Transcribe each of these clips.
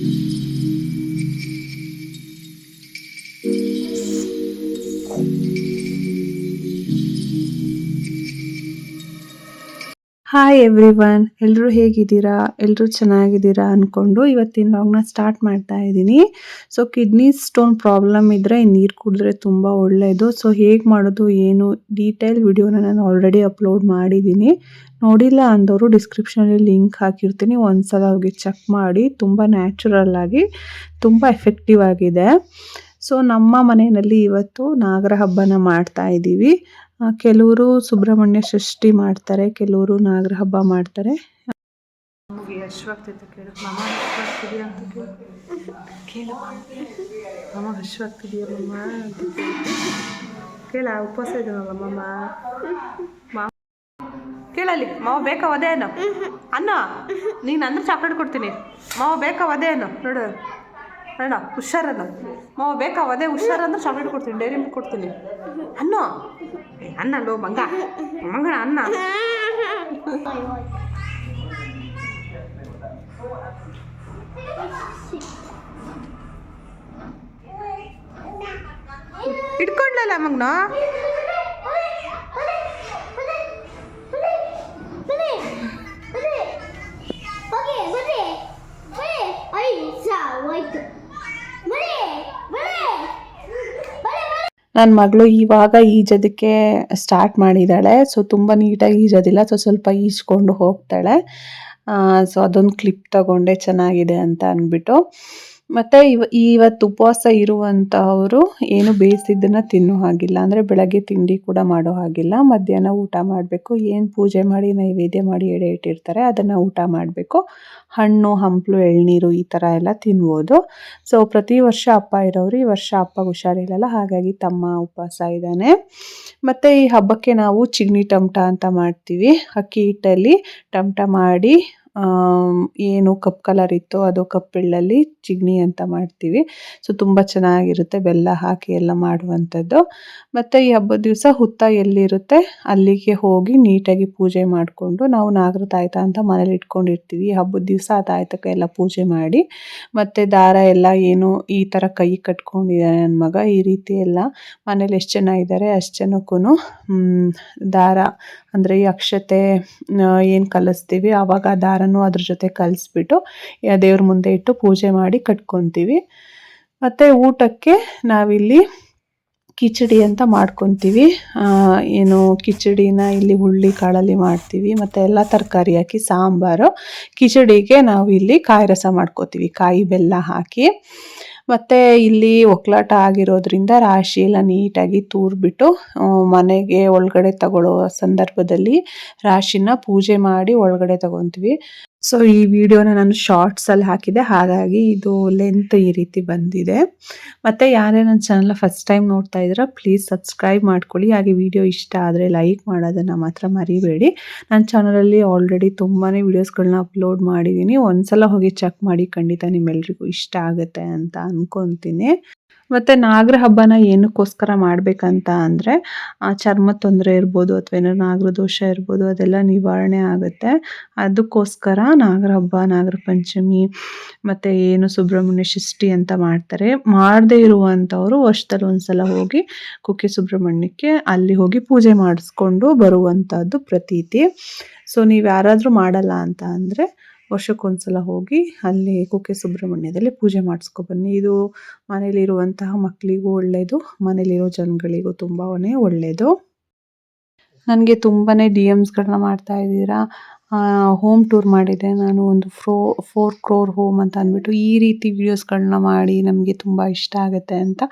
Thank you. Hi everyone ಎಲ್ಲರೂ ಹೇಗಿದ್ದೀರಾ? ಎಲ್ಲರೂ ಚೆನ್ನಾಗಿದ್ದೀರಾ ಅಂದ್ಕೊಂಡು ಇವತ್ತಿನ ಲಾಗ್ನ ಸ್ಟಾರ್ಟ್ ಮಾಡ್ತಾ ಇದ್ದೀನಿ. ಸೊ ಕಿಡ್ನಿ ಸ್ಟೋನ್ ಪ್ರಾಬ್ಲಮ್ ಇದ್ದರೆ ನೀರು ಕುಡಿದ್ರೆ ತುಂಬ ಒಳ್ಳೆಯದು ಸೊ ಹೇಗೆ ಮಾಡೋದು, ಏನು ಡೀಟೇಲ್ ವಿಡಿಯೋನ ನಾನು ಆಲ್ರೆಡಿ ಅಪ್ಲೋಡ್ ಮಾಡಿದ್ದೀನಿ. ನೋಡಿಲ್ಲ ಅಂದವರು ಡಿಸ್ಕ್ರಿಪ್ಷನಲ್ಲಿ ಲಿಂಕ್ ಹಾಕಿರ್ತೀನಿ. ಒಂದ್ಸಲ ಹೋಗಿ ಚೆಕ್ ಮಾಡಿ. ತುಂಬ ನ್ಯಾಚುರಲ್ ಆಗಿ, ತುಂಬ ಎಫೆಕ್ಟಿವ್ ಆಗಿದೆ. ಸೊ ನಮ್ಮ ಮನೆಯಲ್ಲಿ ಇವತ್ತು ನಾಗರ ಹಬ್ಬನ ಮಾಡ್ತಾ ಇದ್ದೀವಿ. ಕೆಲವರು ಸುಬ್ರಹ್ಮಣ್ಯ ಷಷ್ಠಿ ಮಾಡ್ತಾರೆ, ಕೆಲವರು ನಾಗರ ಹಬ್ಬ ಮಾಡ್ತಾರೆ. ನಮಗೆ ಹಶ್ವಾಗ್ತೈತೆ ಕೇಳು. ಮಾಮ ಹಶ್ವಾಗ್ತಿದೆಯಾ ಅಂತ ಕೇಳು. ಕೇಳು ಮಾಮ ಹಶ್ವಾಗ್ತಿದೆಯಾ ಮಮ್ಮ ಅಂತ ಕೇಳು. ಕೇಳ ಉಪವಾಸ ಇದ್ದಾನಲ್ಲ ಮಮ್ಮ ಮಾ, ಕೇಳಲ್ಲಿ, ಮಾವ ಬೇಕಾ ಅದೇ ಏನು ಅನ್ನ? ನೀನು ಅಂದ್ರೆ ಚಾಕ್ಲೇಟ್ ಕೊಡ್ತೀನಿ. ಮಾವ ಬೇಕಾ ಒದೆ ಏನು ನೋಡು. ಅಣ್ಣ ಹುಷಾರನ್ನ. ಮಾವ ಬೇಕಾ, ಅದೇ ಹುಷಾರಂದ್ರೆ ಚಾಕ್ಲೇಟ್ ಕೊಡ್ತೀನಿ, ಡೈರಿ ಮಿಲ್ಕ್ ಕೊಡ್ತೀನಿ. ಅನ್ನ? ಅನ್ನ ಲೋ, ಮಂಗ. ಮಂಗಣ ಅನ್ನ. ಇಟ್ಕೊಂಡ್ಲಲ್ಲ ಮಗನ? ನನ್ನ ಮಗಳು ಇವಾಗ ಈಜೋದಕ್ಕೆ ಸ್ಟಾರ್ಟ್ ಮಾಡಿದ್ದಾಳೆ ಸೊ ತುಂಬ ನೀಟಾಗಿ ಈಜೋದಿಲ್ಲ ಸೊ ಸ್ವಲ್ಪ ಈಜ್ಕೊಂಡು ಹೋಗ್ತಾಳೆ. ಸೊ ಅದೊಂದು ಕ್ಲಿಪ್ ತಗೊಂಡೆ. ಚೆನ್ನಾಗಿದೆ ಅಂತ ಅಂದ್ಬಿಟ್ಟು ಮತ್ತು ಇವ, ಇವತ್ತು ಉಪವಾಸ ಇರುವಂತಹವರು ಏನು ಬೇಯಿಸಿದ್ದನ್ನು ತಿನ್ನೋ ಹಾಗಿಲ್ಲ. ಅಂದರೆ ಬೆಳಗ್ಗೆ ತಿಂಡಿ ಕೂಡ ಮಾಡೋ ಹಾಗಿಲ್ಲ. ಮಧ್ಯಾಹ್ನ ಊಟ ಮಾಡಬೇಕು. ಏನು ಪೂಜೆ ಮಾಡಿ, ನೈವೇದ್ಯ ಮಾಡಿ, ಎಡೆ ಇಟ್ಟಿರ್ತಾರೆ, ಅದನ್ನು ಊಟ ಮಾಡಬೇಕು. ಹಣ್ಣು, ಹಂಪಲು, ಎಳ್ನೀರು ಈ ಥರ ಎಲ್ಲ ತಿನ್ಬೋದು. ಸೊ ಪ್ರತಿ ವರ್ಷ ಅಪ್ಪ ಇರೋರು ಈ ವರ್ಷ ಅಪ್ಪ ಹುಷಾರಿಲ್ಲಲ್ಲ, ಹಾಗಾಗಿ ತಮ್ಮ ಉಪವಾಸ ಇದ್ದಾನೆ ಮತ್ತು ಈ ಹಬ್ಬಕ್ಕೆ ನಾವು ಚಿಗ್ನಿ ಟಮಟ ಅಂತ ಮಾಡ್ತೀವಿ. ಅಕ್ಕಿ ಹಿಟ್ಟಲ್ಲಿ ಟಮಟ ಮಾಡಿ ಏನು ಕಪ್ ಕಲರ್ ಇತ್ತು ಅದು ಕಪ್ಪೆಳ್ಳಲ್ಲಿ ಚಿಗ್ಣಿ ಅಂತ ಮಾಡ್ತೀವಿ. ಸೊ ತುಂಬ ಚೆನ್ನಾಗಿರುತ್ತೆ ಬೆಲ್ಲ ಹಾಕಿ ಎಲ್ಲ ಮಾಡುವಂಥದ್ದು. ಮತ್ತು ಈ ಹಬ್ಬದ ದಿವಸ ಹುತ್ತ ಎಲ್ಲಿರುತ್ತೆ? ಅಲ್ಲಿಗೆ ಹೋಗಿ ನೀಟಾಗಿ ಪೂಜೆ ಮಾಡಿಕೊಂಡು ನಾವು ನಾಗರ ತಾಯ್ತ ಅಂತ ಮನೇಲಿ ಇಟ್ಕೊಂಡಿರ್ತೀವಿ. ಈ ಹಬ್ಬದ ದಿವಸ ಆ ತಾಯ್ತಕ್ಕೆ ಎಲ್ಲ ಪೂಜೆ ಮಾಡಿ, ಮತ್ತು ದಾರ ಎಲ್ಲ ಏನು ಈ ಥರ ಕೈ ಕಟ್ಕೊಂಡಿದ್ದಾನೆ ನನ್ನ ಮಗ, ಈ ರೀತಿ ಎಲ್ಲ ಮನೇಲಿ ಎಷ್ಟು ಜನ ಇದ್ದಾರೆ ಅಷ್ಟು ಜನಕ್ಕೂ ದಾರ ಅಂದರೆ ಈ ಅಕ್ಷತೆ ಏನು ಕಲಿಸ್ತೀವಿ ಆವಾಗ ಆ ದಾರನೂ ಅದ್ರ ಜೊತೆ ಕಲಿಸ್ಬಿಟ್ಟು ದೇವ್ರ ಮುಂದೆ ಇಟ್ಟು ಪೂಜೆ ಮಾಡಿ ಕಟ್ಕೊತೀವಿ. ಮತ್ತು ಊಟಕ್ಕೆ ನಾವಿಲ್ಲಿ ಕಿಚಡಿ ಅಂತ ಮಾಡ್ಕೊತೀವಿ. ಏನು ಕಿಚಡಿನ ಇಲ್ಲಿ ಹುಳ್ಳಿ ಕಾಳಲ್ಲಿ ಮಾಡ್ತೀವಿ, ಮತ್ತು ಎಲ್ಲ ತರಕಾರಿ ಹಾಕಿ, ಸಾಂಬಾರು. ಕಿಚಡಿಗೆ ನಾವು ಇಲ್ಲಿ ಕಾಯಿ ರಸ ಮಾಡ್ಕೋತೀವಿ, ಕಾಯಿ ಬೆಲ್ಲ ಹಾಕಿ. ಮತ್ತು ಇಲ್ಲಿ ಒಕ್ಲಾಟ ಆಗಿರೋದ್ರಿಂದ ರಾಶಿ ಎಲ್ಲ ನೀಟಾಗಿ ತೂರ್ಬಿಟ್ಟು ಮನೆಗೆ ಒಳಗಡೆ ತಗೊಳ್ಳೋ ಸಂದರ್ಭದಲ್ಲಿ ರಾಶಿನ ಪೂಜೆ ಮಾಡಿ ಒಳಗಡೆ ತಗೊತೀವಿ. ಸೊ ಈ ವಿಡಿಯೋನ ನಾನು ಶಾರ್ಟ್ಸಲ್ಲಿ ಹಾಕಿದೆ ಹಾಗಾಗಿ ಇದು ಲೆಂತ್ ಈ ರೀತಿ ಬಂದಿದೆ. ಮತ್ತು ಯಾರೇ ನನ್ನ ಚಾನಲ್ನ ಫಸ್ಟ್ ಟೈಮ್ ನೋಡ್ತಾ ಇದ್ದೀರಾ ಪ್ಲೀಸ್ ಸಬ್ಸ್ಕ್ರೈಬ್ ಮಾಡ್ಕೊಳ್ಳಿ. ಹಾಗೆ ವಿಡಿಯೋ ಇಷ್ಟ ಆದರೆ ಲೈಕ್ ಮಾಡೋದನ್ನು ಮಾತ್ರ ಮರಿಬೇಡಿ. ನನ್ನ ಚಾನಲಲ್ಲಿ ಆಲ್ರೆಡಿ ತುಂಬಾ ವೀಡಿಯೋಸ್ಗಳನ್ನ ಅಪ್ಲೋಡ್ ಮಾಡಿದ್ದೀನಿ. ಒಂದ್ಸಲ ಹೋಗಿ ಚೆಕ್ ಮಾಡಿ ಖಂಡಿತ ನಿಮ್ಮೆಲ್ರಿಗೂ ಇಷ್ಟ ಆಗುತ್ತೆ ಅಂತ ಅನ್ಕೊತೀನಿ. ಮತ್ತು ನಾಗರ ಹಬ್ಬನ ಏನಕ್ಕೋಸ್ಕರ ಮಾಡಬೇಕಂತ ಅಂದರೆ ಚರ್ಮ ತೊಂದರೆ ಇರ್ಬೋದು ಅಥವಾ ಏನೋ ನಾಗರ ದೋಷ ಇರ್ಬೋದು, ಅದೆಲ್ಲ ನಿವಾರಣೆ ಆಗುತ್ತೆ. ಅದಕ್ಕೋಸ್ಕರ ನಾಗರ ಹಬ್ಬ, ನಾಗರ ಪಂಚಮಿ ಮತ್ತು ಏನು ಸುಬ್ರಹ್ಮಣ್ಯ ಷಷ್ಠಿ ಅಂತ ಮಾಡ್ತಾರೆ. ಮಾಡದೇ ಇರುವಂಥವರು ವರ್ಷದಲ್ಲಿ ಒಂದ್ಸಲ ಹೋಗಿ ಕುಕ್ಕೆ ಸುಬ್ರಹ್ಮಣ್ಯಕ್ಕೆ ಅಲ್ಲಿ ಹೋಗಿ ಪೂಜೆ ಮಾಡಿಸ್ಕೊಂಡು ಬರುವಂಥದ್ದು ಪ್ರತೀತಿ. ಸೊ ನೀವು ಯಾರಾದರೂ ಮಾಡಲ್ಲ ಅಂತ ಅಂದರೆ ವರ್ಷಕ್ಕೊಂದ್ಸಲ ಹೋಗಿ ಅಲ್ಲಿ ಕುಕ್ಕೆ ಸುಬ್ರಹ್ಮಣ್ಯದಲ್ಲಿ ಪೂಜೆ ಮಾಡಿಸ್ಕೊಬನ್ನಿ ಇದು ಮನೇಲಿರುವಂತಹ ಮಕ್ಕಳಿಗೂ ಒಳ್ಳೆಯದು ಮನೇಲಿರೋ ಜನಗಳಿಗೂ ತುಂಬಾ ಒಳ್ಳೆಯದು ನನಗೆ ತುಂಬಾ ಡಿ ಎಮ್ಸ್ಗಳನ್ನ ಮಾಡ್ತಾ ಇದ್ದೀರಾ? ಹೋಮ್ ಟೂರ್ ಮಾಡಿದೆ. ನಾನು ಒಂದು ಫ್ರೋ, ಫೋರ್ ಕ್ರೋರ್ ಹೋಮ್ ಅಂತ ಅಂದ್ಬಿಟ್ಟು ಈ ರೀತಿ ವೀಡಿಯೋಸ್ಗಳನ್ನ ಮಾಡಿ ನಮಗೆ ತುಂಬ ಇಷ್ಟ ಆಗುತ್ತೆ ಅಂತ.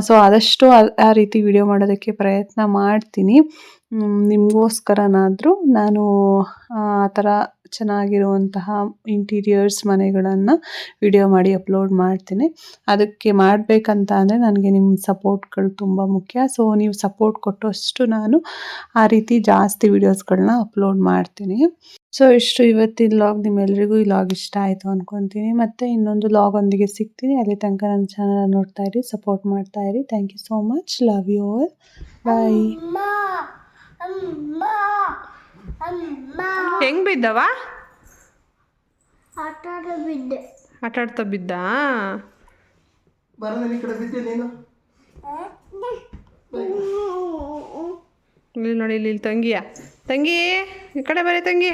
ಸೊ ಆದಷ್ಟು ಆ- ರೀತಿ ವಿಡಿಯೋ ಮಾಡೋದಕ್ಕೆ ಪ್ರಯತ್ನ ಮಾಡ್ತೀನಿ. ನಿಮಗೋಸ್ಕರನಾದರೂ ನಾನು ಆ ಥರ ಚೆನ್ನಾಗಿರುವಂತಹ ಇಂಟೀರಿಯರ್ಸ್ ಮನೆಗಳನ್ನು ವಿಡಿಯೋ ಮಾಡಿ ಅಪ್ಲೋಡ್ ಮಾಡ್ತೀನಿ. ಅದಕ್ಕೆ ಮಾಡಬೇಕಂತ ಅಂದರೆ ನನಗೆ ನಿಮ್ಮ ಸಪೋರ್ಟ್ಗಳು ತುಂಬ ಮುಖ್ಯ. ಸೊ ನೀವು ಸಪೋರ್ಟ್ ಕೊಟ್ಟಷ್ಟು ನಾನು ಆ ರೀತಿ ಜಾಸ್ತಿ ವಿಡಿಯೋಸ್ಗಳನ್ನ ಅಪ್ಲೋಡ್ ಮಾಡ್ತೀನಿ. ಸೊ ಇಷ್ಟು ಇವತ್ತಿನ ಲಾಗ್ ನಿಮ್ಮೆಲ್ಲರಿಗೂ ಈ ಲಾಗ್ ಇಷ್ಟ ಆಯಿತು ಅಂದ್ಕೊತೀನಿ ಮತ್ತು ಇನ್ನೊಂದು ಲಾಗ್ ಒಂದಿಗೆ ಸಿಗ್ತೀನಿ. ಅಲ್ಲಿ ತನಕ ನನ್ನ ಚಾನಲ್ ನೋಡ್ತಾ ಇರಿ ಸಪೋರ್ಟ್ ಮಾಡ್ತಾ ಇರಿ. Thank you so much love you all bye ಹೆಂಗ್ ಬಿದ್ದವ? ಆಟ ಆಡೋ ಬಿದ್ದೆ. ಆಟ ಆಡ್ತಾ ಬಿದ್ದ? ಇಲ್ಲಿ ನೋಡಿ ಇಲ್ಲಿ ಇಲ್ಲಿ ತಂಗಿಯ. ತಂಗಿ ಈ ಕಡೆ ಬರೀ ತಂಗಿ.